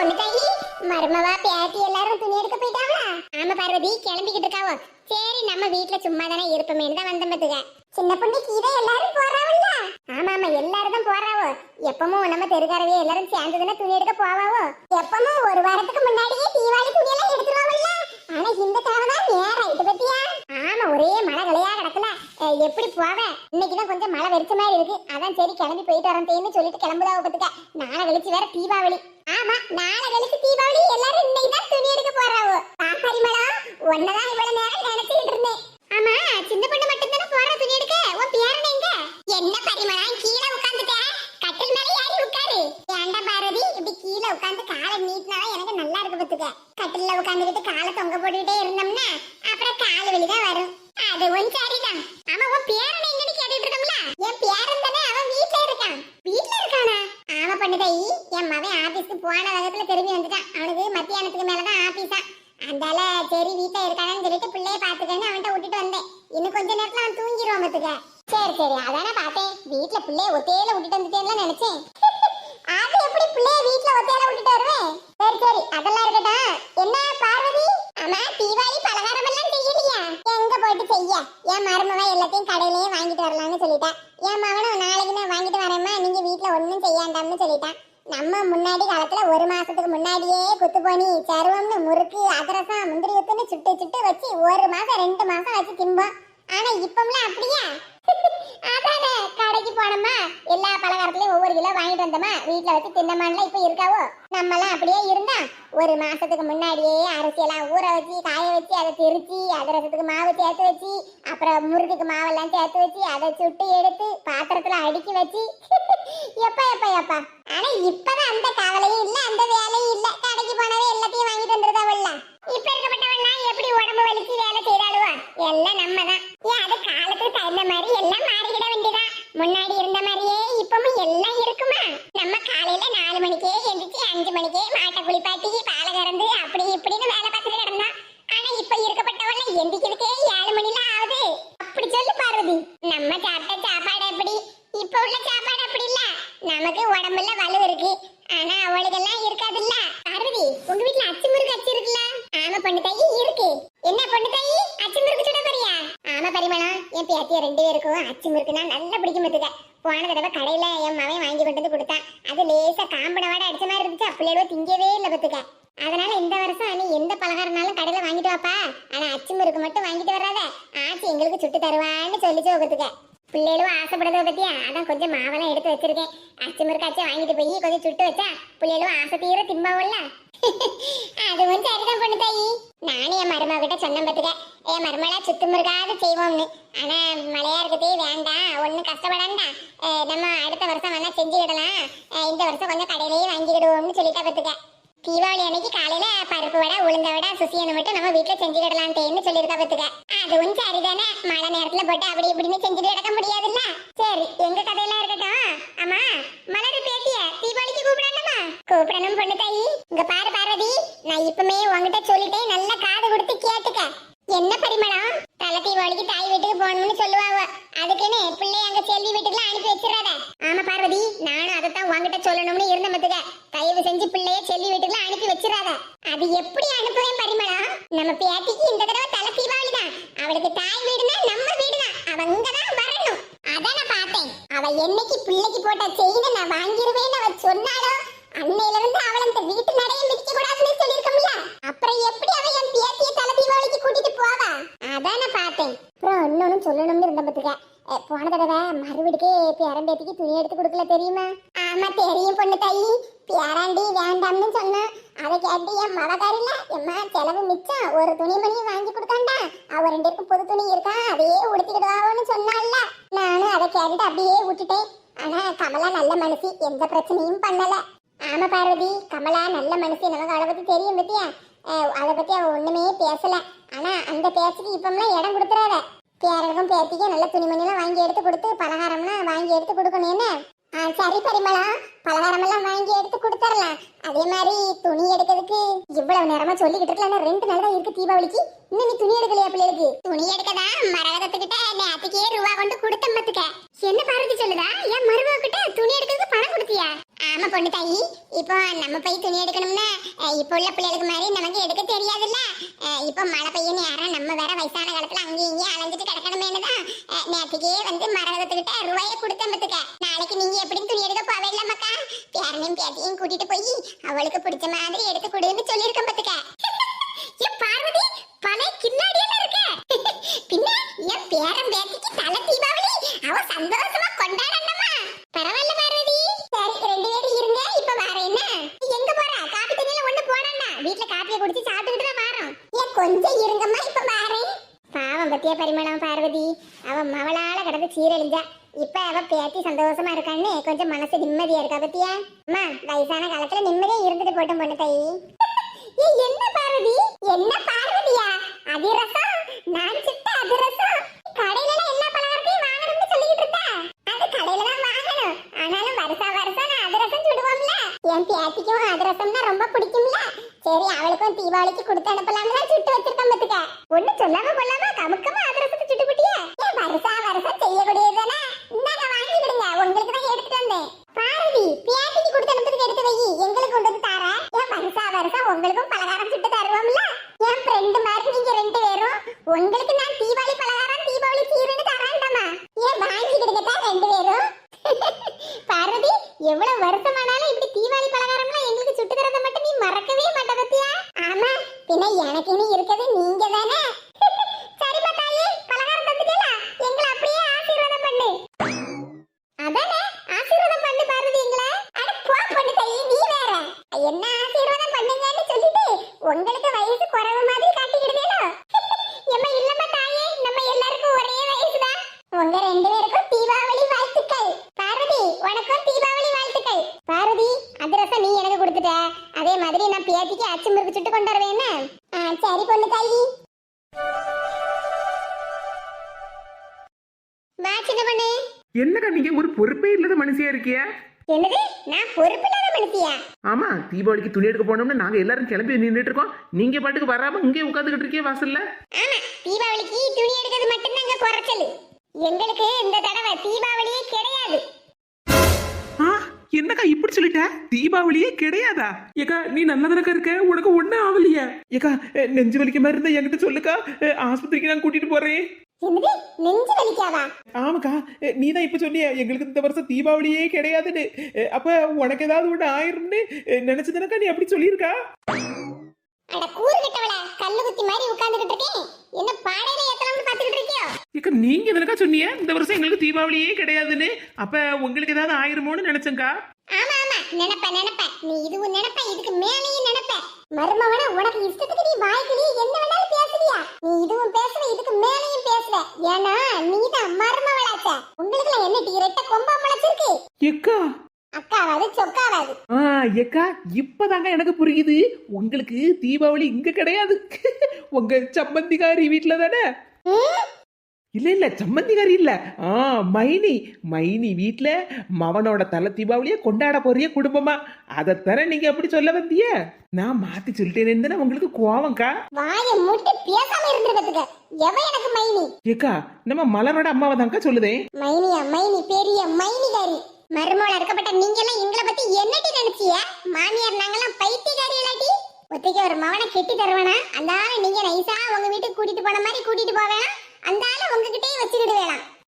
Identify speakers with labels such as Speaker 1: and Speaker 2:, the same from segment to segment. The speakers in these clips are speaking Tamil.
Speaker 1: பொண்ணுக்காயி மருமவா பேத்தி எல்லாரும் துணி எடுக்க போயிட்டாங்களா? ஆமா பார்வதி கிளம்பிக்கிட்டு இருக்காவோ. சரி நம்ம வீட்டுல சும்மா தானே இருப்போமேன்னு தான் வந்த பத்துக்க சின்ன பொண்ணு கீதை எல்லாரும் போறாவல்ல? ஆமா ஆமா எல்லாரும் தான் போறாவோ. எப்பவும் நம்ம தெருக்காரவே எல்லாரும் சேர்ந்ததுன்னா துணி எடுக்க போவாவோ? எப்பவும் ஒரு வாரத்துக்கு முன்னாடியே தீபாவளி துணி எல்லாம் எடுத்துருவாங்கல்ல ஆனா இந்த தடவை தான் நேரம். இது பத்தியா? ஆமா ஒரே மழை கலையா கிடக்கல எப்படி எப்படி போவ? இன்னைக்குதான் கொஞ்சம் மழை வெறிச்ச மாதிரி இருக்கு. அதான் சரி கிளம்பி போயிட்டு வரேன்னு சொல்லிட்டு கிளம்புதா பத்துக்க நாளை கழிச்சு வேற தீபாவளி. ஆமா நாளை கழிச்சு தீபாவளி. எல்லாரும் இன்னைக்கு தான் துணி எடுக்க போறாவோ. பாப்பாரி மேடம் ஒன்னதான் இவ்வளவு நேரம் நினைச்சுக்கிட்டு இருந்தேன். ஆமா சின்ன பொண்ணு மட்டும் தானே போற துணி எடுக்க? உன் பேரன் எங்க என்ன பரிமளம் கீழே உட்கார்ந்துட்ட? கட்டில் மேல ஏறி உட்காரு. ஏண்டா பாரதி இப்படி கீழே உட்கார்ந்து காலை நீட்டினாதான் எனக்கு நல்லா இருக்கு பத்துக்க கட்டில்ல உட்கார்ந்துகிட்டு காலை தொங்க போட்டுக்கிட்டே இருந்தோம்னா அப்புறம் கால் வலி தான் வரும். அதுவும் சரிதான். ஆமா உன் பேரன் எங்கன்னு கேட்டுட்டு இருக்கோம்ல என் பேரன் தானே அவன் வீட்டுல இருக்கான். வீட்டுல இருக்கானா? ஆமா பண்ணுதை என் மகன் ஆபீஸ்க்கு போன வேகத்துல திரும்பி வந்துட்டான். அவனுக்கு மத்தியானத்துக்கு மேலதான் ஆபீஸா. அந்தால சரி வீட்டுல இருக்கானு சொல்லிட்டு பிள்ளைய பாத்துக்கன்னு அவன்கிட்ட விட்டுட்டு வந்தேன். இன்னும் கொஞ்ச நேரத்துல அவன் தூங்கிடுவான் பத்துக்க. சரி சரி அதானே பார்த்தேன். வீட்டுல பிள்ளைய ஒத்தையில விட்டுட்டு வந்துட்டேன்னு நினைச்சேன். அது எப்படி பிள்ளைய வீட்ல ஒத்தையில விட்டுட்டு வருவேன் சரி சரி அதெல்லாம் இருக்கட்டும். என்ன பார்வதி? ஆமா தீபாவளி பலகாரம் எல்லாம் செய்யலையா? எங்க போயிட்டு செய்ய? என் மருமவ எல்லாத்தையும் கடையிலேயே வாங்கிட்டு வரலாம்னு சொல்லிட்டா. என் மகனும் நாளைக்கு நான் வாங்கிட்டு வரேம்மா நீங்க வீட்ல ஒண்ணும் செய்யாண்டாம்னு சொல்லிட்டான் நம்ம முன்னாடி காலத்துல ஒரு மாசத்துக்கு முன்னாடியே குத்துப்போனி சருவம்னு முறுக்கு அதிரசம் முந்திரி சுட்டு சுட்டு வச்சு ஒரு மாசம் ரெண்டு மாசம் வச்சு திம்போம். ஆனா இப்பம்லாம் அப்படியா? அதானே கடைக்கு போனோமா? எல்லா பலகாரத்துலயும் ஒவ்வொரு கிலோ வாங்கிட்டு வந்தோமா? வீட்டுல வச்சு தின்னமான்ல இப்ப இருக்காவோ? நம்ம எல்லாம் அப்படியே இருந்தா ஒரு மாசத்துக்கு முன்னாடியே அரிசி எல்லாம் ஊற வச்சு காய வச்சு அதை திரிச்சு அதிரசத்துக்கு மாவு சேர்த்து வச்சு அப்புறம் முறுக்குக்கு மாவெல்லாம் சேர்த்து வச்சு அதை சுட்டு எடுத்து பாத்திரத்துல அடுக்கி வச்சு. எப்பா எப்பா எப்பா? ஆனா இப்பதான் அந்த கவலையும் இல்ல அந்த வேலையும் இல்ல. கடைக்கு போனவே எல்லாத்தையும் வாங்கிட்டு வந்துருதாவல்ல இப்ப இருக்கப்பட்டவெல்லாம் எப்படி உடம்பு வலிச்சு வேலை செய்தாடுவா எல்லாம் நம்ம தான் ஏன் அது காலத்துக்கு தகுந்த மாதிரி எல்லாம் மாறிக்கிட வேண்டியதா முன்னாடி இருந்த மாதிரியே இப்பவும் எல்லாம் இருக்கு நம்ம காலையில நாலு மணிக்கே எந்திரிச்சு அஞ்சு மணிக்கே மாட்டை குளிப்பாட்டி பாலை கறந்து அப்படி இப்படின்னு வேலை பார்த்துட்டு கிடந்தோம் ஆனா இப்ப இருக்கப்பட்டவெல்லாம் எந்திரிக்கிறதுக்கே ஏழு மணில ஆகுது அப்படி சொல்லு பார்வதி நம்ம சாப்பிட்ட சாப்பாடு எப்படி இப்ப உள்ள சாப்பாடு அப்படி இல்ல நமக்கு உடம்புல வலு இருக்கு ஆனா அவளுக்கெல்லாம் இருக்காதுல்ல பார்வதி உங்க வீட்ல அச்சு முறுக்கு அச்சு இருக்குல்ல ஆமா பொண்ணு தாயி இருக்கு என்ன பொண்ணு தாயி அச்சு முறுக்கு சுட போறியா ஆமா பரிமளம் என் பேத்திய ரெண்டு பேருக்கும் அச்சு முறுக்குனா நல்லா பிடிக்கும் பத்துக்க போன தடவை கடையில என் மவன் வாங்கி கொண்டு வந்து கொடுத்தான் அது லேசா காம்பனவாட அடிச்ச மாதிரி இருந்துச்சு அப்படியே திங்கவே இல்லை பத்துக்க அதனால இந்த வருஷம் நீ எந்த பலகாரம்னாலும் கடையில வாங்கிட்டு வாப்பா ஆனா அச்சு முறுக்கு மட்டும் வாங்கிட்டு வராத ஆச்சி எங்களுக்கு சுட்டு தருவான்னு சொல்லிச்சு உகத்துக்க பிள்ளைகளும் ஆசைப்படுறத பத்தியா அதான் கொஞ்சம் மாவெல்லாம் எடுத்து வச்சிருக்கேன் அச்சு முறுக்காச்சும் வாங்கிட்டு போய் கொஞ்சம் சுட்டு வச்சா பிள்ளைகளும் ஆசை தீர திம்பாவும்ல. அதுவும் சரிதான் பொண்ணு தாயி. நானும் என் மருமக கிட்ட சொன்ன பத்துக்க என் மருமலா சுத்து முறுக்காவது செய்வோம்னு. ஆனா மழையா இருக்கதே வேண்டாம். ஒன்றும் கஷ்டப்படாண்டா. நம்ம அடுத்த வருஷம் வேணா செஞ்சு விடலாம். இந்த வருஷம் கொஞ்சம் கடையிலேயே வாங்கிக்கிடுவோம்னு சொல்லிட்டா பத்துக்க தீபாவளி அன்னைக்கு காலையில பருப்பு வடை உளுந்த வடை சுசியனை மட்டும் நம்ம வீட்டுல செஞ்சுக்கிடலான்ட்டேன்னு சொல்லியிருக்கா பத்துக்க. அதுவும் சரிதானே? மழை நேரத்துல போட்டு அப்படி இப்படின்னு செஞ்சுட்டு கிடக்க முடியாதுல்ல? சரி எங்க கதையெல்லாம் இருக்கட்டும். ஆமா மலர் பேட்டிய தீபாவளிக்கு கூப்பிடணுமா? கூப்பிடணும் பொண்ணு தாயி. இங்க பாரு பார்வதி நான் இப்பமே உன்கிட்ட சொல்லிட்டேன் நல்லா காது கொடுத்து கேட்டுக்க. என்ன பரிமளம்? தலை தீபாவளிக்கு தாய் வீட்டுக்கு போகணும்னு சொல்லுவாங்க அதுக்குன்னு பிள்ளை அங்க செல்வி வீட்டுக்குலாம் அனுப்பி வச்சிடாத ஆமா பார்வதி நானும் அதைத்தான் உன்கிட்ட சொல்லணும்னு இருந்த மத்துக்க தயவு செஞ்சு பிள்ளைய செல்லி வீட்டுக்குலாம் அனுப்பி வச்சிடாத அது எப்படி அனுப்புற பரிமளம் நம்ம பேத்திக்கு இந்த தடவை தலை தீபாவளி தான் அவளுக்கு தாய் வீடுனா நம்ம வீடுதான் அவங்க தான் வரணும் அதான் நான் பார்த்தேன் அவ என்னைக்கு பிள்ளைக்கு போட்ட செயினை நான் வாங்கிருவேன்னு அவ சொன்னாலோ அன்னையில இருந்து அவளை இந்த வீட்டு நடைய மிதிக்க கூடாதுன்னு சொல்லிருக்கோம்ல அப்புறம் எப்படி அவ என் பேத்திய தலை தீபாவளிக்கு கூட்டிட்டு போவா அதான் நான் பார்த்தேன் அப்புறம் இன்னொன்னு சொல்லணும்னு இருந்த பத்துக்க அஹ் போன தடவை மறுவீடுக்கு பேரம்பேத்திக்கு துணி எடுத்து கொடுக்கல தெரியுமா ஆமா தெரியும் பொண்ணு தாயி பேராண்டி வேண்டாம்னு சொன்னா அதை கேட்டு என் மவகாரில எம்மா செலவு மிச்சம் ஒரு துணி மணி வாங்கி கொடுத்தாண்டா அவ ரெண்டு பேருக்கும் புது துணி இருக்கா அதையே உடுத்திக்கிடுவாவோன்னு சொன்னால நானும் அதை கேட்டுட்டு அப்படியே ஆனா கமலா நல்ல மனசு. எந்த பிரச்சனையும் பண்ணல. ஆமா பார்வதி. கமலா நல்ல மனசு. நமக்கு அவளை பத்தி தெரியும் பத்தியா? அதை பத்தி அவ ஒண்ணுமே பேசல. ஆனா அந்த பேச்சுக்கு இப்பம்லாம் இடம் கொடுத்துறாத. பேரனுக்கும் பேத்திக்கும் நல்ல துணிமணிலாம் வாங்கி எடுத்து கொடுத்து பலகாரம்லாம் வாங்கி எடுத்து கொடுக்கணும் என்ன? சரி பரிமளா. பலகாரம் எல்லாம் வாங்கி எடுத்து கொடுத்துடலாம் அதே மாதிரி துணி எடுக்கிறதுக்கு இவ்வளவு நேரமா சொல்லிக்கிட்டு இருக்கலாம் ரெண்டு நாள் தான் இருக்கு தீபாவளிக்கு. இன்னும் நீ துணி எடுக்கலையா பிள்ளைகளுக்கு? துணி எடுக்கதா? மரகதத்துக்கிட்ட நேத்துக்கே ரூபா கொண்டு கொடுத்த மத்துக்க என்ன பார்வதி சொல்லுதா? என் மருமக கிட்ட துணி எடுக்கிறதுக்கு பணம் கொடுத்தியா? ஆமா பொண்ணு தாயி. இப்போ நம்ம போய் துணி எடுக்கணும்னா இப்ப இப்போ உள்ள பிள்ளைகளுக்கு மாதிரி நமக்கு எடுக்க தெரியாதுல்ல? அஹ், இப்போ மழை பெய்யும் நேரம் நம்ம வேற வயசான காலத்துல அங்கேயும் இங்கேயும் அலைஞ்சிட்டு கிடக்கணுமேனு தான் நேத்துக்கே வந்து மரகதத்துக்கிட்ட ரூபாயை கொடுத்தேன் மத்துக்க நாளைக்கு நீங்க எப்படின்னு துணி எடுக்க போவே இல்லம்மாக்கா. பேரனையும் பேத்தியும் கூட்டிட்டு போய் அவளுக்கு பிடிச்ச மாதிரி எடுத்து கொடுன்னு சொல்லியிருக்கேன் பத்துக்க ஏன் பார்வதி பல கில்லாடியெல்லாம் இருக்க பின்ன என் பேரன் பேத்திக்கு தல தீபாவளி அவ சந்தோஷமா கொண்டாடணுமா பரவாயில்ல பார்வதி சரி ரெண்டு பேரும் இருங்க இப்ப வரேன் என்ன நீ எங்க போற காப்பி தண்ணியில ஒண்ணு போடண்டா வீட்ல காப்பியை குடிச்சு சாப்பிட்டுக்கிட்டு தான் வரோம் ஏன் கொஞ்சம் இருங்கம்மா இப்ப வரேன் பாவம் பத்தியா பரிமளம் பார்வதி அவ மவளால கிடந்து சீரழிஞ்சா இப்ப அவ பேத்தி சந்தோஷமா இருக்கான்னு கொஞ்சம் மனசு நிம்மதியா இருக்கா பத்தியா அம்மா வயசான காலத்துல நிம்மதியா இருந்துட்டு போட்டும் பொண்ணு தாயி ஏய், என்ன பார்வதி என்ன பார்வதியா அதிரசம் நான் சுட்ட அதிரசம் கடையில எல்லாம் எல்லா பலகாரத்தையும் வாங்கணும்னு சொல்லிட்டு இருந்தா அது கடையில தான் வாங்கணும் ஆனாலும் வருஷா வருஷம் நான் அதிரசம் சுடுவோம்ல என் பேத்திக்கும் அதிரசம்னா ரொம்ப பிடிக்கும்ல? சரி அவளுக்கும் தீபாவளிக்கு கொடுத்து அனுப்பலாம்னு சுட்டு வச்சிருக்கேன் பத்துக்க. ஒண்ணு சொல்லாம கொள்ளாம கமுக்கமா அதிரசம்
Speaker 2: இருக்கியா?
Speaker 1: என்னது? நான் பொறுப்பில்லாத மனுஷியா?
Speaker 2: ஆமா தீபாவளிக்கு துணி எடுக்க போனோம்னு நாங்க எல்லாரும் கிளம்பி நின்றுட்டு இருக்கோம். நீங்க பாட்டுக்கு வராம இங்கே உட்காந்துக்கிட்டு இருக்கே வாசல்ல?
Speaker 1: ஆமா தீபாவளிக்கு துணி எடுக்கிறது மட்டும்தான் இங்க குறைச்சல். எங்களுக்கு இந்த தடவை தீபாவளியே கிடையாது.
Speaker 2: ஆ என்னக்கா இப்படி சொல்லிட்ட? தீபாவளியே கிடையாதா? ஏக்கா நீ நல்லதானக்கா இருக்க? உனக்கு ஒண்ணும் ஆகலையா. ஏக்கா நெஞ்சு வலிக்க மாதிரி இருந்தா என்கிட்ட சொல்லுக்கா. ஆஸ்பத்திரிக்கு நான் கூட்டிட்டு போறேன்.
Speaker 1: என்னது? நெஞ்சு வலிக்காவா
Speaker 2: ஆமாக்கா நீ தான் இப்ப சொன்னிய எங்களுக்கு இந்த வருஷம் தீபாவளியே கிடையாதுன்னு. அப்ப உனக்கு ஏதாவது ஒண்ணு ஆயிரும்னு நினைச்சதுனக்கா நீ அப்படி சொல்லியிருக்கா?
Speaker 1: அட கூறு கட்டவள கல்லு குத்தி மாதிரி உட்கார்ந்துகிட்டு இருக்கேன் என்ன பாடையில ஏத்தலாம்னு பாத்துக்கிட்டு இருக்கியோ?
Speaker 2: ஏக்கா நீங்க எதனக்கா சொன்னீங்க இந்த வருஷம் எங்களுக்கு தீபாவளியே கிடையாதுன்னு. அப்ப உங்களுக்கு ஏதாவது ஆயிருமோன்னு நினைச்சேங்க்கா
Speaker 1: ஆமா ஆமா நினைப்ப நினைப்ப நீ இதுவும் நினைப்ப இதுக்கு மேலேயும் நினைப்ப. மருமவன உனக்கு இஷ்டத்துக்கு நீ வாய்க்கிலேயே என்ன வேணாலும் பேசுவியா? நீ இதுவும் பேசுவ இதுக்கு மேலேயும் பேசுவ. ஏன்னா நீதான் மருமவளாச்ச. உங்களுக்கு என்ன டீ ரெட்ட கொம்பா முளைச்சிருக்கு?
Speaker 2: ஏக்கா.
Speaker 1: அக்காவாது சொக்காவாது.
Speaker 2: ஆ ஏக்கா இப்பதாங்க எனக்கு புரியுது. உங்களுக்கு தீபாவளி இங்க கிடையாது. உங்க சம்மந்திகாரி வீட்ல தானே? இல்ல இல்ல சம்மந்திகாரி இல்ல. ஆ மைனி. மைனி வீட்ல மவனோட தலை தீபாவளிய கொண்டாட போறிய குடும்பமா? அதத்தர நீங்க அப்படி சொல்ல வந்திய நான் மாத்தி சொல்லிட்டேன்னு தானே உங்களுக்கு கோவம்க்கா?
Speaker 1: வாயை மூட்டு பேசாம இருந்திருக்கிறதுக்கு எவ எனக்கு மைனி?
Speaker 2: ஏக்கா நம்ம மலரோட அம்மாவை தான்க்கா சொல்லுதேன்
Speaker 1: மைனியா மைனி பெரிய மைனிகாரி. மருமோள இருக்கப்பட்ட நீங்க எல்லாம் எங்களை பத்தி என்னடி நினைச்சிய? மாமியார் நாங்கெல்லாம் பைத்தியக்காரி இல்லாட்டி? ஒத்திக்கு ஒரு மவனை கெட்டி தருவானா? அந்த ஆளை நீங்க நைசா உங்க வீட்டுக்கு கூட்டிட்டு போன மாதிரி கூட்டிட்டு போவேனா? அந்த ஆளை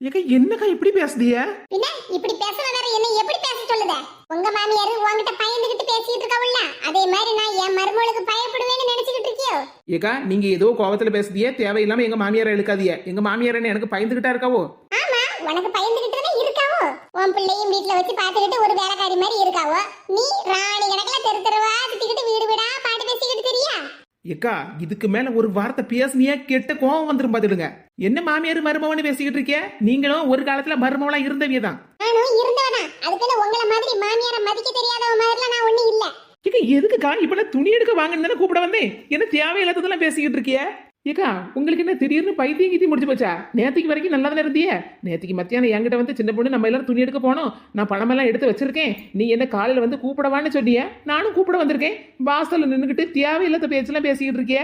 Speaker 2: ஏக்கா என்னக்கா இப்படி பேசுதிய?
Speaker 1: பின்ன இப்படி பேசுற வேற என்ன எப்படி பேச சொல்லுத? உங்க மாமியார் உங்ககிட்ட பயந்துகிட்டு பேசிட்டு இருக்காவுல்ல. அதே மாதிரி நான் என் மருமகளுக்கு பயப்படுவேன்னு நினைச்சுக்கிட்டு இருக்கியோ?
Speaker 2: ஏக்கா நீங்க ஏதோ கோவத்துல பேசுதிய தேவையில்லாம எங்க மாமியாரை இழுக்காதிய எங்க மாமியார் என்ன எனக்கு பயந்துகிட்டா இருக்காவோ?
Speaker 1: ஆமா உனக்கு பயந்துகிட்டு இருக்காவோ? உன் பிள்ளையும் வீட்ல வச்சு பாத்துக்கிட்டு ஒரு வேலைக்காரி மாதிரி இருக்காவோ? நீ ராணி கணக்குல தெரு தெருவா சுத்திக்கிட்டு வீடு வீடா பாட்டு பேசிக்கிட்டு தெரியா?
Speaker 2: ஏக்கா இதுக்கு மேல ஒரு வார்த்தை பேசுனியா கெட்ட கோவம் வந்துரும் பாத்துடுங்க என்ன மாமியார் மருமவனு பேசிக்கிட்டு இருக்கிய நீங்களும் ஒரு காலத்துல மருமவளா இருந்தவிய தான்
Speaker 1: அதுக்குன்னு உங்களை மாதிரி மாமியார மதிக்க தெரியாதவ மாதிரிலாம் நான் ஒண்ணு இல்ல.
Speaker 2: ஏக்கா எதுக்குக்கா இப்ப துணி எடுக்க வாங்கன்னு தானே கூப்பிட வந்தேன்? என்ன தேவையில்லாததெல்லாம் பேசிக்கிட்டு இருக்கிய? ஏக்கா உங்களுக்கு என்ன திடீர்னு பைத்தியம் கீத்தி முடிச்சு போச்சா? நேத்துக்கு வரைக்கும் நல்லா தானே இருந்தியே? நேத்துக்கு மத்தியானம் என்கிட்ட வந்து சின்ன பொண்ணு நம்ம எல்லாரும் துணி எடுக்க போனோம். நான் பணமெல்லாம் எடுத்து வச்சிருக்கேன். நீ என்ன காலையில வந்து கூப்பிடவான்னு சொன்னிய? நானும் கூப்பிட வந்திருக்கேன். வாசல்ல நின்னுக்கிட்டு தேவையில்லாத பேச்செல்லாம் பேசிக்கிட்டு இருக்கிய?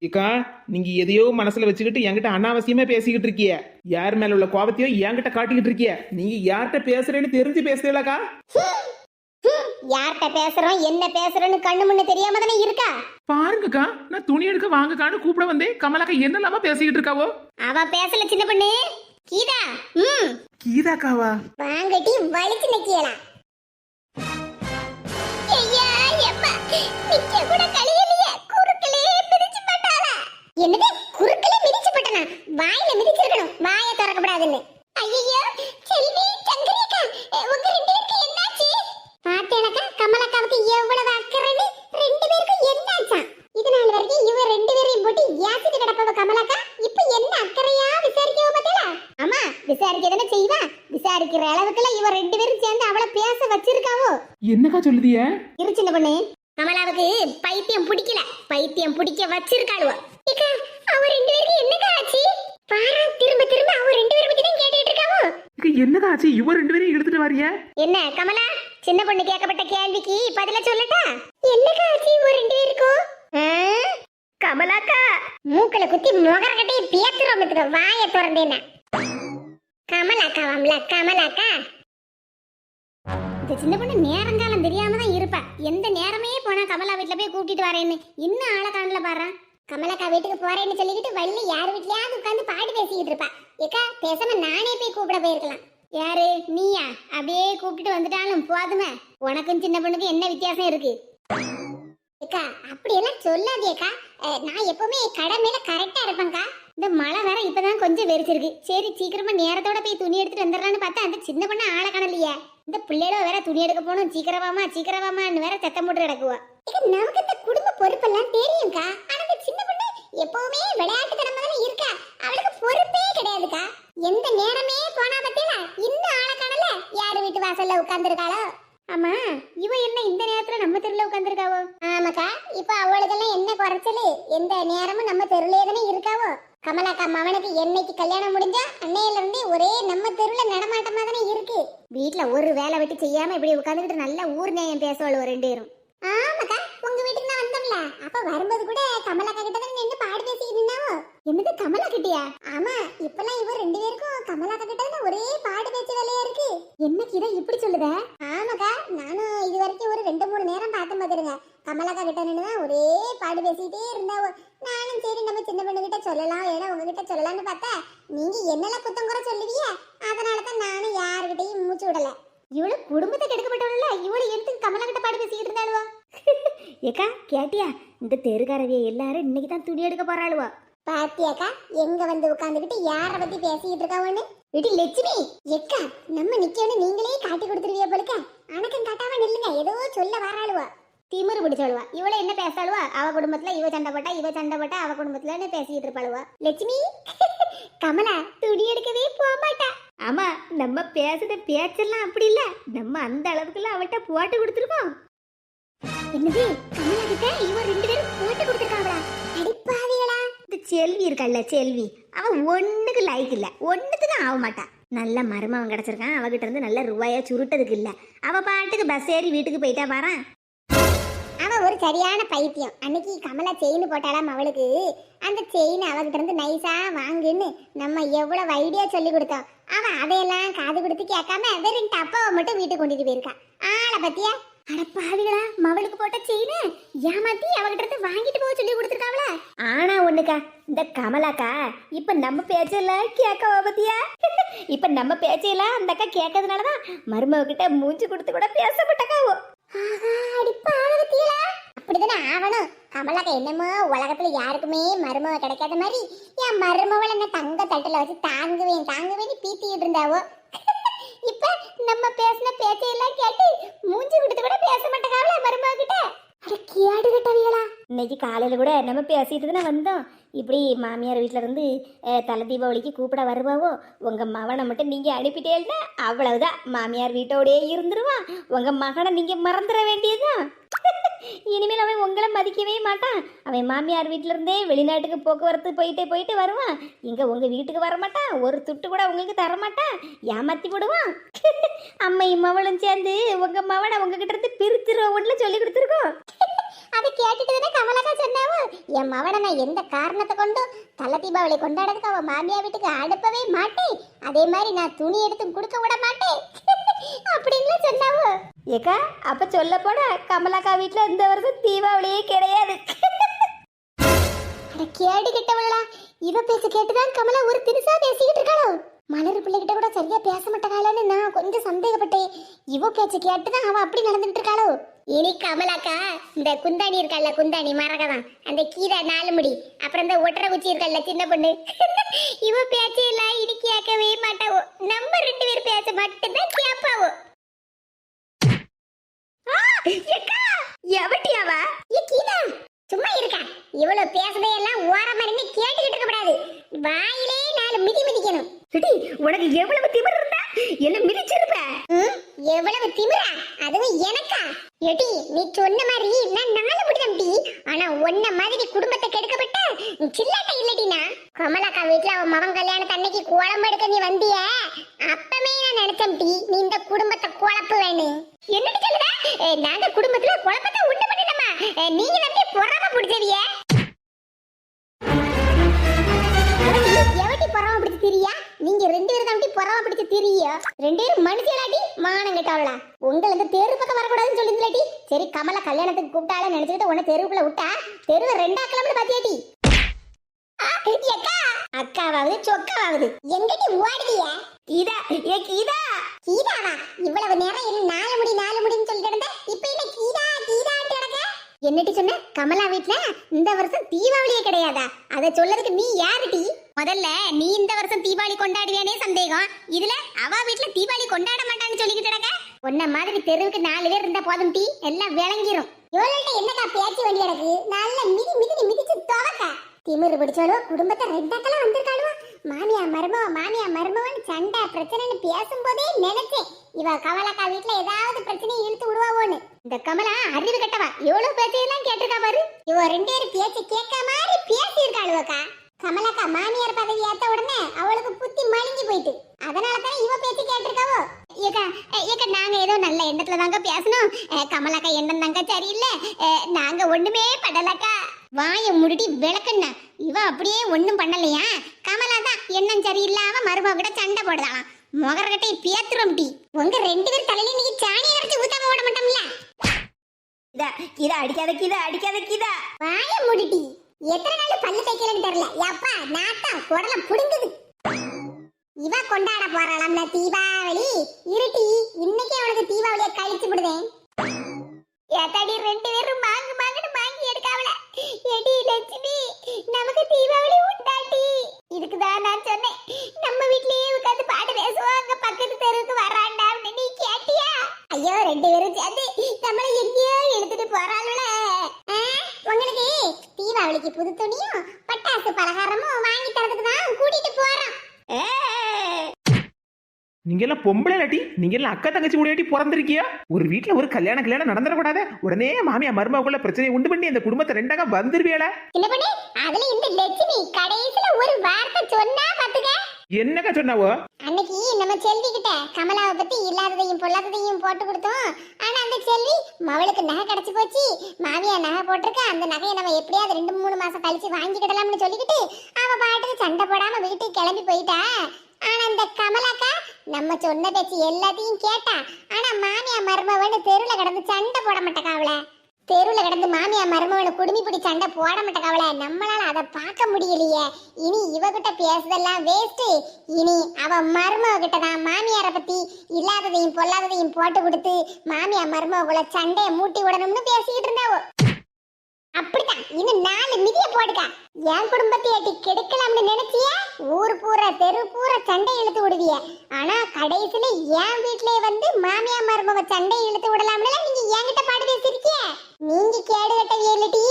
Speaker 2: ஏக்கா நீங்க எதையோ மனசுல வச்சுக்கிட்டு என்கிட்ட அனாவசியமா பேசிக்கிட்டு இருக்கிய? யார் மேல உள்ள கோபத்தையோ என்கிட்ட காட்டிக்கிட்டு இருக்கிய? நீங்க யார்கிட்ட பேசுறேன்னு தெரிஞ்சு பேசுறீங்களாக்கா?
Speaker 1: யார்கிட்ட பேசுறோம் என்ன பேசுறோம்னு கண்ணு முன்ன தெரியாம தானே இருக்கா?
Speaker 2: பாருங்கக்கா நான் துணி எடுக்க வாங்கக்கான்னு கூப்பிட வந்தேன். கமலாக்கா என்னெல்லாமா பேசிக்கிட்டு இருக்காவோ?
Speaker 1: அவ பேசல சின்ன பொண்ணு. கீதா ம்.
Speaker 2: கீதாக்காவா?
Speaker 1: வாங்கட்டி வலிச்சு நிக்கலாம் ஐயா எம்மா நிக்க கூட கழியலையே. குறுக்கலே மிதிச்சு பட்டாளா? என்னது? குறுக்கலே மிதிச்சு பட்டனா? வாயில மிதிச்சிருக்கணும். வாயை திறக்கப்படாதுன்னு ஐயோ செல்வி சங்கரிக்கா உங்க ரெண்டு பேருக்கு என்னாச்சு பாத்தேனக்கா கமலக்காவுக்கு எவ்வளவு அக்கறைன்னு ரெண்டு பேருக்கும் என்னாச்சா இது நாள் வரைக்கும் இவ ரெண்டு பேரையும் போட்டு ஏசிட்டு கிடப்பவ கமலக்கா இப்ப என்ன அக்கறையா விசாரிக்கவ பார்த்தல ஆமா விசாரிக்க தானே செய்வா விசாரிக்கிற அளவுக்குலாம் இவ ரெண்டு பேரும் சேர்ந்து அவளை பேச வச்சிருக்காவோ
Speaker 2: என்னக்கா சொல்லுதிய?
Speaker 1: இரு சின்ன பொண்ணு. கமலாவுக்கு பைத்தியம் பிடிக்கல. பைத்தியம் பிடிக்க வச்சிருக்காளுவ. அவ ரெண்டு பேருக்கு என்னக்கா ஆச்சு? பாரா திரும்ப திரும்ப அவ ரெண்டு பேரும் பத்தி தான் கேட்டுட்டு இருக்காவோ?
Speaker 2: என்னக்கா ஆச்சு? இவ ரெண்டு பேரையும் இழுத்துட்டு வாரிய?
Speaker 1: என்ன கமலா சின்ன பொண்ணு கேட்கப்பட்ட கேள்விக்கு பதில சொல்லட்டா? என்னக்கா ஆச்சு இவ ரெண்டு பேருக்கும்? கமலாக்கா மூக்கல குத்தி முகர கட்டி பேத்துறோம் வாயை திறந்தேன்னா. கமலாக்கா வம்ல கமலாக்கா. இந்த சின்ன பொண்ணு நேரங்காலம் தெரியாம தான் இருப்பா. எந்த நேரமே போனா கமலா வீட்டுல போய் கூட்டிட்டு வரேன்னு. இன்னும் ஆளை காணல பாரு கமலாக்கா வீட்டுக்கு போறேன்னு சொல்லிக்கிட்டு வள்ளி யார் வீட்லயாவது உட்காந்து பாட்டு பேசிக்கிட்டு இருப்பா. ஏக்கா பேசாம நானே போய் கூப்பிட போயிருக்கலாம். யாரு? நீயா? அப்படியே கூப்பிட்டு வந்துட்டாலும் போதுமே. உனக்கும் சின்ன பொண்ணுக்கு என்ன வித்தியாசம் இருக்கு? ஏக்கா அப்படியெல்லாம் சொல்லாதேக்கா. நான் எப்பவுமே கடை மேல கரெக்டா இருப்பேன்க்கா. இந்த மழை வேற இப்பதான் கொஞ்சம் வெறிச்சிருக்கு. சரி சீக்கிரமா நேரத்தோட போய் துணி எடுத்துட்டு வந்துடலான்னு பார்த்தா அந்த சின்ன பொண்ணு ஆளை காணலையே. இந்த பிள்ளைகள வேற துணி எடுக்க போகணும். சீக்கிரமாமா சீக்கிரமாமான்னு வேற சத்தம் போட்டு கிடக்குவா. நமக்கு இந்த குடும்ப பொறுப்பெல்லாம் தெரியும்க்கா. ஆனா இந்த சின்ன பொண்ணு எப்பவுமே விளையாட்டுத்தனமா தானே இருக்கா? அவளுக்கு பொறுப்பே கிடையாதுக்கா. எந்த நேரமே போனா பத்தியா இன்னும் ஆளை காணல யாரு வீட்டு வாசல்ல உட்கார்ந்துருக்காளோ? ஆமா இவ என்ன இந்த நேரத்துல நம்ம தெருல உட்கார்ந்துருக்காவோ? ஆமாக்கா இப்ப அவளுக்கெல்லாம் என்ன குறைச்சலு? எந்த நேரமும் நம்ம தெருலயே தானே இருக்காவோ? கமலாக்கா மவனுக்கு என்னைக்கு கல்யாணம் முடிஞ்சா அன்னையில இருந்து ஒரே நம்ம தெருல நடமாட்டமா தானே இருக்கு வீட்ல வெட்டி செய்யாம இப்படி உட்கார்ந்துகிட்டு நல்ல ஊர் நியாயம் பேசுவாள் ரெண்டு பேரும். ஆமாக்கா உங்க வீட்டுக்கு நான் வந்தோம்ல. அப்ப வரும்போது கூட கமலாக்கா கிட்ட தான் நின்று பாடு பேசிக்கிட்டு என்னது கமலா கிட்டயா? ஆமா இப்பெல்லாம் இவ ரெண்டு பேருக்கும் கமலாக்கா கிட்ட தான் ஒரே பாடு பேச்சு வேலையா இருக்கு. என்னக்கு இதை இப்படி சொல்லுத? ஆமாக்கா நானும் இது வரைக்கும் ஒரு ரெண்டு மூணு நேரம் பார்த்து பார்த்துருங்க கமலாக்கா கிட்ட நின்று தான் ஒரே பாடு பேசிக்கிட்டே இருந்தாவோ? நானும் சரி நம்ம சின்ன பொண்ணு கிட்ட சொல்லலாம் ஏன்னா உங்ககிட்ட சொல்லலாம்னு பார்த்தா நீங்க என்னெல்லாம் குத்தம் குறை சொல்லுவீங்க? அதனால தான் நானும் யாருக்கிட்டையும் மூச்சு விடல. இவளு குடும்பத்தை கெடுக்கப்பட்டவள இவளு எடுத்து கமலா கிட்ட பாடு பேசிக்கிட்டு இருந்தாளுவா? ஏக்கா கேட்டியா? இந்த தெருக்காரவிய எல்லாரும் இன்னைக்கு தான் துணி எடுக்க போறாளுவா? பாத்தியாக்கா எங்க வந்து உட்காந்துக்கிட்டு யார பத்தி பேசிக்கிட்டு இருக்காவன்னு விடி லட்சுமி! எக்கா நம்ம நிக்கணும் நீங்களே காட்டி கொடுத்துருவிய போலுக்க? அணக்கம் காட்டாம நில்லுங்க ஏதோ சொல்ல வராளுவா. திமிரு பிடிச்சவளுவா. இவள என்ன பேசாளுவா? அவ குடும்பத்துல இவ சண்டை போட்டா இவ சண்டை போட்டா அவ குடும்பத்துல பேசிக்கிட்டு இருப்பாளுவா. லட்சுமி! கமலா துணி எடுக்கவே போக மாட்டா ஆமா நம்ம பேசுற பேச்செல்லாம் அப்படி இல்ல. நம்ம அந்த அளவுக்குலாம் அவட்ட போட்டு கொடுத்துருக்கோம். என்னது கமலா இவன் ரெண்டு பேரும் போட்டு கொடுத்துருக்காங்களா? அடிப்பாவிகளா? இந்த செல்வி இருக்கல்ல செல்வி. அவ ஒண்ணுக்கு லைக் இல்ல. ஒண்ணுத்துக்கு ஆக மாட்டான் நல்ல மருமவன் கிடைச்சிருக்கான். அவகிட்ட இருந்து நல்ல ரூபாயா சுருட்டதுக்கு இல்ல. அவ பாட்டுக்கு பஸ் ஏறி வீட்டுக்கு போயிட்டா பாறான் அவ ஒரு சரியான பைத்தியம். அன்னைக்கு கமலா செயின் போட்டாலாம் அவளுக்கு. அந்த செயின் அவகிட்ட இருந்து நைஸா வாங்குன்னு நம்ம எவ்வளவு ஐடியா சொல்லி கொடுத்தோம். அவன் அதையெல்லாம் காது கொடுத்து கேட்காம வெறும் டப்பாவை மட்டும் வீட்டுக்கு கொண்டுட்டு போயிருக்கான் ஆளை பத்தியா? அட மவளுக்கு போட்ட செயின் ஏமாத்தி அவகிட்ட இருந்து வாங்கிட்டு போக சொல்லி கொடுத்துருக்காவல ஆனா ஒண்ணுக்கா இந்த கமலாக்கா இப்ப நம்ம பேச்செல்லாம் கேட்கவா பத்தியா? இப்ப நம்ம பேச்சையில அந்த அக்கா கேட்கறதுனாலதான் மருமவ கிட்ட மூஞ்சி கொடுத்து கூட பேசப்பட்டக்காவோ. அப்படிதானே கமலாக்கா என்னமோ உலகத்துல யாருக்குமே மருமக கிடைக்காத மாதிரி என் மருமவளை என்ன தங்க தட்டுல வச்சு தாங்குவேன் தாங்குவேன் பீத்திட்டு இருந்தாவோ? இப்ப நம்ம பேசின பேச்சையெல்லாம் கேட்டு மூஞ்சி கொடுத்து கூட பேச மாட்டேங்காவல மருமக கிட்ட. அட கேடு கட்டவிகளா. இன்னைக்கு காலையில கூட நம்ம பேசிட்டு தானே வந்தோம். இப்படி மாமியார் வீட்டில இருந்து தலை தீபாவளிக்கு கூப்பிட வருவாவோ? உங்க மகனை மட்டும் நீங்க அனுப்பிட்டேன்னா அவ்வளவுதான். மாமியார் வீட்டோடயே இருந்துருவான். உங்க மகனை நீங்க மறந்துட வேண்டியதுதான். இனிமேல் அவன் உங்களை மதிக்கவே மாட்டான். அவன் மாமியார் வீட்டில இருந்தே வெளிநாட்டுக்கு போக்குவரத்து போயிட்டே போயிட்டு வருவான். இங்க உங்க வீட்டுக்கு வர மாட்டான் ஒரு துட்டு கூட உங்களுக்கு தரமாட்டான். ஏமாத்தி விடுவான் அம்மையும் மவளும் சேர்ந்து உங்க மவனை உங்ககிட்ட இருந்து பிரிச்சிருவோம்ல சொல்லி கொடுத்துருக்கோம். அதை கேட்டுட்டு தானே கமலக்கா சொன்னாவோ? என் மவனை நான் எந்த காரணத்தை கொண்டும் தல தீபாவளி கொண்டாடுறதுக்கு அவன் மாமியார் வீட்டுக்கு அனுப்பவே மாட்டேன். அதே மாதிரி நான் துணி எடுத்து கொடுக்க விட மாட்டேன். அப்படின்னு சொன்னாவோ?
Speaker 3: ஏக்கா அப்ப சொல்ல போனா கமலாக்கா வீட்ல இந்த வருஷம் தீபாவளியே கிடையாது.
Speaker 1: அட கேடு கெட்டவளா. இவ பேச்ச கேட்டுதான் கமலா ஒரு திரிசா பேசிக்கிட்டு இருக்காளோ? மலர் பிள்ளைகிட்ட கூட சரியா பேச மாட்டாளான்னு நான் கொஞ்சம் சந்தேகப்பட்டேன். இவ பேச்ச கேட்டுதான் அவ அப்படி நடந்துட்டு இருக்காளோ? இனி கமலாக்கா இந்த குந்தாணி இருக்கல்ல குந்தாணி மரகதான் அந்த கீதா நாலு முடி அப்புறம் இந்த ஒட்டரை குச்சி இருக்கல்ல சின்ன பொண்ணு. இவ பேச்சையெல்லாம் இனி கேட்கவே மாட்டாவோ. நம்ம ரெண்டு பேர் பேச்ச மட்டும்தான் கேட்பாவோ.
Speaker 3: எவட்டி
Speaker 1: ஏ கீதா! சும்மா இருக்க. இவ்வளவு பேசுறதையெல்லாம் ஓரமா இருந்து கேட்டுக்கிட்டு இருக்க கூடாது. வாயிலே நாலு மிதி மிதிக்கணும்.
Speaker 3: சிட்டி உனக்கு எவ்வளவு திமிர் இருந்தா? என்ன மிதிச்சிருப்ப?
Speaker 1: எவ்வளவு திமிரா? அதுவும் எனக்கா? எடி நீ சொன்ன மாதிரி நான் நாலு முடிதம் டி. ஆனா உன்ன மாதிரி குடும்பத்தை கெடுக்கப்பட்ட சில்லாட்ட இல்லடினா கமலாக்கா வீட்டுல அவன் மகன் கல்யாணத்து அன்னைக்கு குழம்பு எடுக்க நீ வந்திய. அப்பமே நான் நினைச்சேன் டி நீ இந்த குடும்பத்தை குழப்பு வேணும் என்னடி சொல்லுத நாங்க குடும்பத்துல குழப்பத்தை உண்டு பண்ணிட்டோமா? நீங்க நம்பி பொறாம பிடிச்சவிய. எவட்டி பொறாம பிடிச்சு நீங்க ரெண்டு பேரும் தான் பொறாம பிடிச்சு திரிய? ரெண்டு பேரும் மனுஷியலாட்டி மானம் கெட்டவளா? உங்களை இந்த தெரு பக்கம் வரக்கூடாதுன்னு சொல்லிருந்தலாட்டி சரி கமல கல்யாணத்துக்கு கூப்பிட்டால நினைச்சிட்டு உன்னை தெருவுக்குள்ள விட்டா? தெருவை ரெண்டா கிளம்பு பாத்தியாட்டி? ஆ, அக்காவாவது சொக்காவாவது. எங்கடி ஓடுதிய
Speaker 3: கீதா ஏ கீதா?
Speaker 1: கீதாவா? இவ்வளவு நேரம் என்ன நாலு முடி நாலு முடின்னு சொல்லிட்டு இருந்த இப்ப என்ன கீதா கீதா கிடக்க? என்னடி சொன்ன? கமலா வீட்டுல இந்த வருஷம் தீபாவளியே கிடையாதா? அதை சொல்லதுக்கு நீ யாருடி முதல்ல நீ இந்த வருஷம் தீபாவளி கொண்டாடுவியானே சந்தேகம். இதுல அவ வீட்ல தீபாவளி கொண்டாட மாட்டான்னு சொல்லிக்கிட்டு கிடக்க? உன்ன மாதிரி தெருவுக்கு நாலு பேர் இருந்தா போதும் டீ எல்லாம் விளங்கிரும். இவள்கிட்ட என்னக்கா பேச்சு வண்டி எனக்கு நல்ல மிதி மிதி மிதிச்சு துவக்க. திமிரு பிடிச்சாலும் குடும்பத்தை ரெண்டாக்கெல்லாம் வந்திருக்காளுவா. மாமியா மருமவ மாமியா மருமவன் சண்டை பிரச்சனைன்னு பேசும்போதே நினைச்சேன். இவ கமலாக்கா வீட்ல ஏதாவது பிரச்சனையை இழுத்து விடுவாவோன்னு. இந்த கமலா அறிவு கட்டவா? எவ்வளவு பேச்சையெல்லாம் கேட்டிருக்கா பாரு. இவ ரெண்டு பேரும் பேச்சு கேட்க மாதிரி பேசி இருக்காளுவக்கா கமலாக்கா மாமியார் பதவி ஏத்த உடனே அவளுக்கு புத்தி மழுங்கி போயிட்டு. அதனால தான் இவ பேச்சு கேட்டிருக்காவோ? ஏக்கா ஏக்கா நாங்க ஏதோ நல்ல எண்ணத்துல தாங்க பேசணும். கமலாக்கா எண்ணம் தாங்க சரியில்லை. நாங்க ஒண்ணுமே பண்ணலக்கா. வாய முடுடி விளக்குன்னா இவ அப்படியே ஒண்ணும் பண்ணலையா? கமலா தான் எண்ணம் சரியில்லாம மருமக கிட்ட சண்டை போடுதாளாம். முகர்கிட்ட பேத்துரும் டி. உங்க ரெண்டு பேர் தலையில நீங்க சாணி அரைச்சு ஊத்தாம விட மாட்டோம்ல.
Speaker 3: கீதா கீதா அடிக்காத கீதா அடிக்காத கீதா
Speaker 1: வாய முடிடி எத்தனை நாள் பல்லு தைக்கலன்னு தெரியல. எப்பா நாத்தா குடல புடுங்குது. இவ கொண்டாட போறாளாம்ல தீபாவளி. இருட்டி இன்னைக்கே அவனுக்கு தீபாவளியை கழிச்சு விடுவேன் ஏத்தாடி ரெண்டு பேரும் மாங்கு மாங்குன்னு மாங்கி எடுக்காவல. எடி லட்சுமி நமக்கு தீபாவளி உண்டாட்டி இதுக்குதான் நான் சொன்னேன் நம்ம வீட்லயே உட்காந்து பாட்டு பேசுவோம் அங்க பக்கத்து தெருவுக்கு வராண்டான்னு நீ கேட்டியா ஐயோ ரெண்டு பேரும் சேர்ந்து நம்மள எங்கேயோ எடுத்துட்டு போறாளுல உங்களுக்கு தீபாவளிக்கு புது துணியும் பட்டாசு பலகாரமும் வாங்கி தரதுக்கு தான் கூட்டிட்டு போறோம்
Speaker 2: நீங்க எல்லாம் பொம்பளை இல்லாட்டி நீங்க எல்லாம் அக்கா தங்கச்சி கூடயாட்டி பிறந்திருக்கியா? ஒரு வீட்ல ஒரு கல்யாணம் கல்யாணம் நடந்துடக்கூடாது? உடனே மாமியா மருமகுள்ள பிரச்சனையை உண்டு பண்ணி அந்த குடும்பத்தை ரெண்டாக வந்துருவியால
Speaker 1: அதுல இந்த லட்சுமி கடைசியில ஒரு வார்த்தை சொன்னா பாத்துக்க.
Speaker 2: என்னக்கா சொன்னாவோ?
Speaker 1: அன்னைக்கு நம்ம செல்வி கிட்ட கமலாவை பத்தி இல்லாததையும் பொல்லாததையும் போட்டு கொடுத்தோம். ஆனா அந்த செல்வி மவளுக்கு நகை கிடைச்சு போச்சு. மாமியா நகை போட்டிருக்க. அந்த நகையை நம்ம எப்படியாவது ரெண்டு மூணு மாசம் கழிச்சு வாங்கிக்கிடலாம்னு சொல்லிக்கிட்டு அவ பாட்டுக்கு சண்டை போடாம வீட்டுக்கு கிளம்பி போயிட்டா. ஆனா அந்த கமலாக்கா நம்ம சொன்ன பேச்சு எல்லாத்தையும் கேட்டா ஆனா மாமியா மருமவன்னு தெருல கிடந்து சண்டை போட மாட்டேக்கா அவளை தெருவுல கிடந்து மாமியா மருமவனை குடுமி பிடி சண்டை போட மாட்டேக்காவல நம்மளால அதை பார்க்க முடியலையே. இனி இவகிட்ட பேசுதெல்லாம் வேஸ்ட் இனி அவ மருமவ கிட்ட தான் மாமியார பத்தி இல்லாததையும் பொல்லாததையும் போட்டு கொடுத்து மாமியா மருமவ சண்டையை மூட்டி விடணும்னு பேசிக்கிட்டு இருந்தாவோ. அப்படிதான். இன்னும் நாலு மிதிய போடுக்கா என் குடும்பத்தை ஏட்டி கெடுக்கலாம்னு நினைச்சிய ஊர் பூரா தெரு பூரா சண்டை இழுத்து விடுவிய. ஆனா கடைசியில என் வீட்லயே வந்து மாமியா மருமக சண்டை இழுத்து விடலாம்னு நீங்க என்கிட்ட பாடு பேசிருக்கிய நீங்க கேடு கட்ட ஏழுட்டி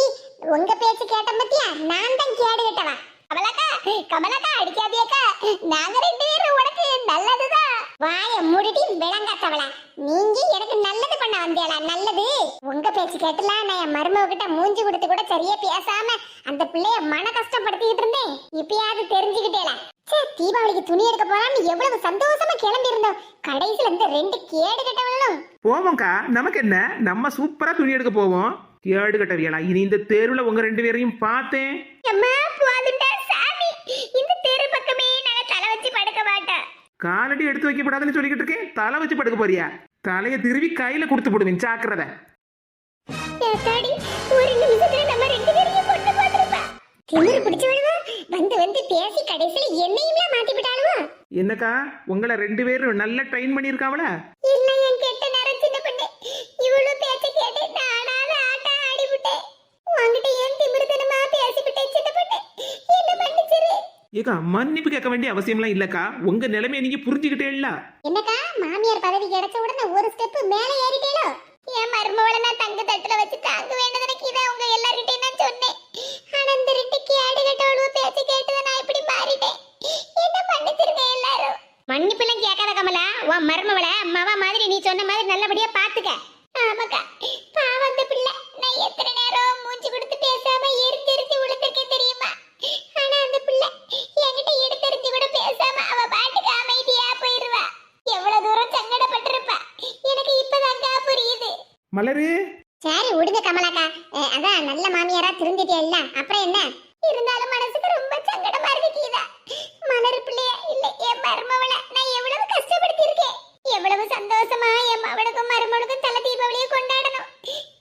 Speaker 1: உங்க பேச்சு கேட்ட பத்தியா? நான் தான் கேடு கட்டவா? கமலாக்கா கமலாக்கா அடிக்காதியக்கா நாங்க ரெண்டு பேரும் உனக்கு நல்லதுதான். வாய மூடிட்டு விளங்காத்தவளா நீங்க எனக்கு நல்லது பண்ண வந்தியாளா நல்லது. உங்க பேச்சு கேட்டுலாம் நான் என் மருமக கிட்ட மூஞ்சி கொடுத்து கூட சரியா பேசாம அந்த பிள்ளைய மன கஷ்டப்படுத்திக்கிட்டு இருந்தேன். இப்பயாவது தெரிஞ்சுக்கிட்டேல. ச்சே தீபாவளிக்கு துணி எடுக்க போலான்னு எவ்வளவு சந்தோஷமா கிளம்பி இருந்தோம் கடைசியில இந்த ரெண்டு கேடு கட்டவளும்.
Speaker 2: போவோம்க்கா நமக்கு என்ன? நம்ம சூப்பரா துணி எடுக்க போவோம். கேடு கட்டவியலா இனி இந்த தேர்வுல உங்க ரெண்டு பேரையும் பார்த்தேன்.
Speaker 1: அம்மா போதுண்டா சாமி. இந்த தெரு பக்கமே நாங்க தலை வச்சு படுக்க மாட்டோம்.
Speaker 2: காலடி எடுத்து வைக்கப்படாதுன்னு சொல்லிக்கிட்டு இருக்கேன். தலை வச்சு படுக்க போறியா? தலையை திருவி கையில கொடுத்து போடுவேன் ஜாக்கிரதை.
Speaker 1: ஏத்தாடி, ஒரு நிமிஷத்துல நம்ம ரெண்டு பேரையும் கொண்டு போட்டிருப்பா. திமிரு பிடிச்சவளுவா, வந்து வந்து பேசி கடைசியில என்னையுமே மாத்தி விட்டாளுவா
Speaker 2: என்னக்கா உங்களை ரெண்டு பேரும் நல்லா ட்ரெயின் பண்ணியிருக்காவல
Speaker 1: இல்ல என் கெட்ட நேரம் சின்ன பொண்ணு. இவ்வளவு பேச்ச கேட்டு நானாவது ஆட்டா ஆடிவிட்டேன். உன்கிட்ட ஏன் திமிருத்தனமா பேசிவிட்டேன் சின்ன பொண்ணு? என்ன மன்னிச்சிரு.
Speaker 2: ஏக்கா மன்னிப்பு கேட்க வேண்டிய அவசியம்லாம் இல்லக்கா. உங்க நிலைமையை நீங்க புரிஞ்சுக்கிட்டே இல்ல.
Speaker 1: என்னக்கா மாமியார் பதவி கிடைச்ச உடனே ஒரு ஸ்டெப் மேல ஏறிட்டேலோ என் மருமவளை நான் தங்க தட்டுல வச்சு தாங்க வேண்டதுக்கு இதை உங்க எல்லார்கிட்டயும் நான் சொன்னேன். ஆனா இந்த ரெண்டு கேடு கட்டவளவு பேச்சு கேட்டதை நான் இப்படி மாறிட்டேன். என்ன மன்னிச்சிருக்கேன் எல்லாரும். மன்னிப்பு எல்லாம் கேட்காத கமலா உன் மருமவளை அம்மாவா மாதிரி நீ சொன்ன மாதிரி நல்லபடியா பாத்துக்க. ஆமாக்கா பாவம் அந்த பிள்ளை நான் எத்தனை நேரம் மூஞ்சி கொடுத்து பேசாம எரித்து எரித்து விழுந்திருக்கேன் தெரியுமா ஆனா அந்த பிள்ளை என்கிட்ட எடுத்தெறிஞ்சு கூட பேசாம அவ பாட்டுக்கு அமைதியா போயிருவா எவ்வளவு தூரம் சங்கடப்பட்டிருப்பா எனக்கு இப்பதான்க்கா புரியுது
Speaker 2: மலரு
Speaker 1: சரி விடுங்க கமலாக்கா. அதான் நல்ல மாமியாரா திருந்திட்டியல்ல அப்புறம் என்ன? இருந்தாலும் மனசுக்கு ரொம்ப சங்கடமா இருக்கு கீதா. மலர் பிள்ளைய இல்ல என் மருமவளை. நான் எவ்வளவு கஷ்டப்படுத்தி இருக்கேன் எவ்வளவு சந்தோஷமா என் மவளுக்கும் மருமவளுக்கும் தலை தீபாவளியை கொண்டாடணும்.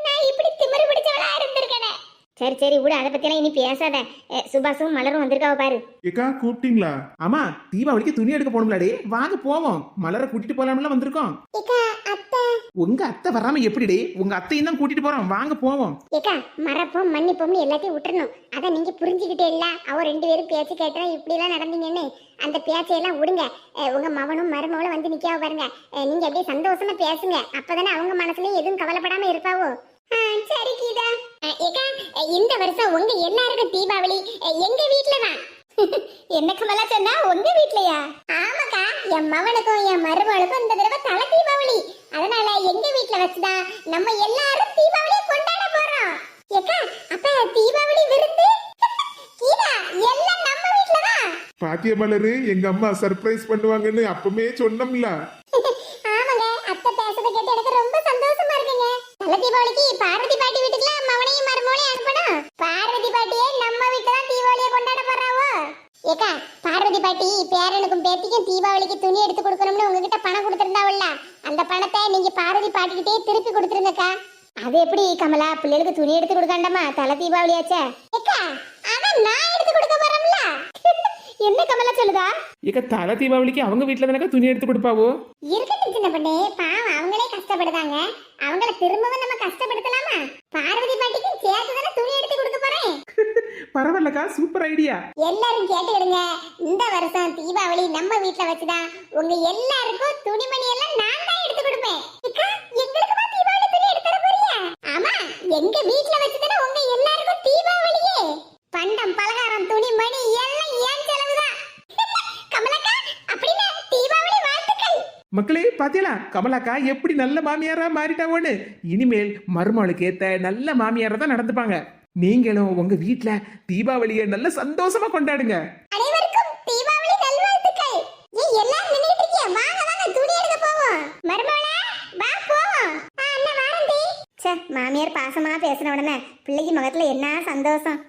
Speaker 1: நான் இப்படி திமிரு பிடிச்சவளா இருந்திருக்கேனே. சரி சரி விடு. அதை பத்தியெல்லாம் இனி பேசாத. சுபாஷும் மலரும் வந்திருக்காவ பாரு.
Speaker 4: ஏக்கா கூப்பிட்டீங்களா?
Speaker 2: ஆமா தீபாவளிக்கு துணி எடுக்க போகணும்லாடே. வாங்க போவோம். மலரை கூட்டிட்டு போலாம்ல வந்திருக்கோம்.
Speaker 1: ஏக்கா
Speaker 2: உங்க அத்தை வராம எப்படிடே? உங்க அத்தையும் தான் கூட்டிட்டு போறோம். வாங்க போவோம்.
Speaker 1: ஏக்கா மறப்போம் மன்னிப்போம்னு எல்லாத்தையும் விட்டுறணும். அதை நீங்க புரிஞ்சுக்கிட்டே இல்ல. அவ ரெண்டு பேரும் பேச்சு கேட்டா இப்படி எல்லாம் நடந்தீங்கன்னு. அந்த பேச்சையெல்லாம் விடுங்க. உங்க மவனும் மருமகளும் வந்து நிக்காவ பாருங்க. நீங்க அப்படியே சந்தோஷமா பேசுங்க. அப்பதானே அவங்க மனசுலயும் எதுவும் கவலைப்படாம இருப்பாவோ? சரி கீதா. ஏக்கா இந்த வருஷம் உங்க எல்லாருக்கும் தீபாவளி. எங்க வீட்ல தான். என்ன கமலா சொன்னா உங்க வீட்லயா? ஆமாக்கா என் மவனுக்கும் என் மருமகளுக்கும் இந்த தடவை தலை தீபாவளி. அதனால எங்க வீட்ல வச்சுதான் நம்ம எல்லாரும் தீபாவளியை கொண்டாட போறோம். ஏக்கா அப்ப தீபாவளி விருந்து? கீதா எல்லாம் நம்ம வீட்ல தான்
Speaker 4: பாத்திய மலரு எங்க அம்மா சர்ப்ரைஸ் பண்ணுவாங்கன்னு அப்பமே சொன்னோம்ல.
Speaker 1: ஆமாங்க அத்தை பேசுறத கேட்டு எனக்கு ரொம்ப சந்தோஷமா இருக்குங்க. நல்ல தீபாவளிக்கு பார்வதி பாட்டி வீட்டுக்குலாம் மவனையும் மருமகளையும் அனுப்பணும் பார்வதி பாட்டியே நம்ம வீட்டுல தான் தீபாவளியை கொண்டாட போறாவோ ஏக்கா பார்வதி பாட்டி பேரனுக்கும் பேத்திக்கும் தீபாவளிக்கு துணி எடுத்து கொடுக்கணும்னு உங்ககிட்ட பணம் கொடுத்திருந்தாவுல்ல? அந்த பணத்தை நீங்க பார்வதி பாட்டிக்கிட்டே திருப்பி கொடுத்துருங்கக்கா. அது எப்படி கமலா? பிள்ளைகளுக்கு துணி எடுத்து கொடுக்காண்டமா? தலை தீபாவளியாச்சே. ஏக்கா அதான் நான் எடுத்து கொடுக்க போறோம்ல என்ன கமலா சொல்லுதா?
Speaker 2: ஏக்கா தலை தீபாவளிக்கு அவங்க வீட்டுல தானக்கா துணி எடுத்து கொடுப்பாவோ?
Speaker 1: இருக்கட்டும் சின்ன பொண்ணு பாவம் அவங்களே கஷ்டப்படுதாங்க. அவங்கள திரும்பவும் நம்ம கஷ்டப்படுத்தலாமா? பார்வதி பாட்டிக்கும் சேர்த்து தானே துணி எடுத்து கொடுக்க போறேன்.
Speaker 2: பரவாயில்லக்கா சூப்பர் ஐடியா.
Speaker 1: எல்லாரும் கேட்டுக்கிடுங்க. இந்த வருஷம் தீபாவளி நம்ம வீட்ல வச்சுதான் உங்க எல்லாருக்கும் துணிமணி எல்லாம் நான் தான் எடுத்து கொடுப்பேன். அக்கா, எங்களுக்குமா தீபாவளி துணி எடுத்து போறியா? ஆமா எங்க வீட்ல வச்சுதானே உங்க எல்லாருக்கும் தீபாவளியே பண்டம் பலகாரம் துணிமணி எல்லாம் ஏன் செலவுதான் கமலக்கா அப்படின்னா தீபாவளி வாழ்த்துக்கள்
Speaker 2: மக்களே பாத்தீங்களா கமலாக்கா எப்படி நல்ல மாமியாரா மாறிட்டாவோன்னு? இனிமேல் மருமகளுக்கு ஏத்த நல்ல மாமியாரா தான் நடந்துப்பாங்க. நீங்களும் உங்க வீட்டுல தீபாவளியை நல்ல சந்தோஷமா கொண்டாடுங்க.
Speaker 1: அனைவருக்கும் தீபாவளி நல்வாழ்த்துக்கள். ஏய் எல்லாரும் நின்னுட்டு இருக்கியா வாங்க வாங்க துணி எடுக்க போவோம். மருமகளே வா போவோம். அண்ணா வாரண்டி? ச்சே மாமியார் பாசமா பேசின உடனே பிள்ளைக்கு முகத்துல என்ன சந்தோஷம்?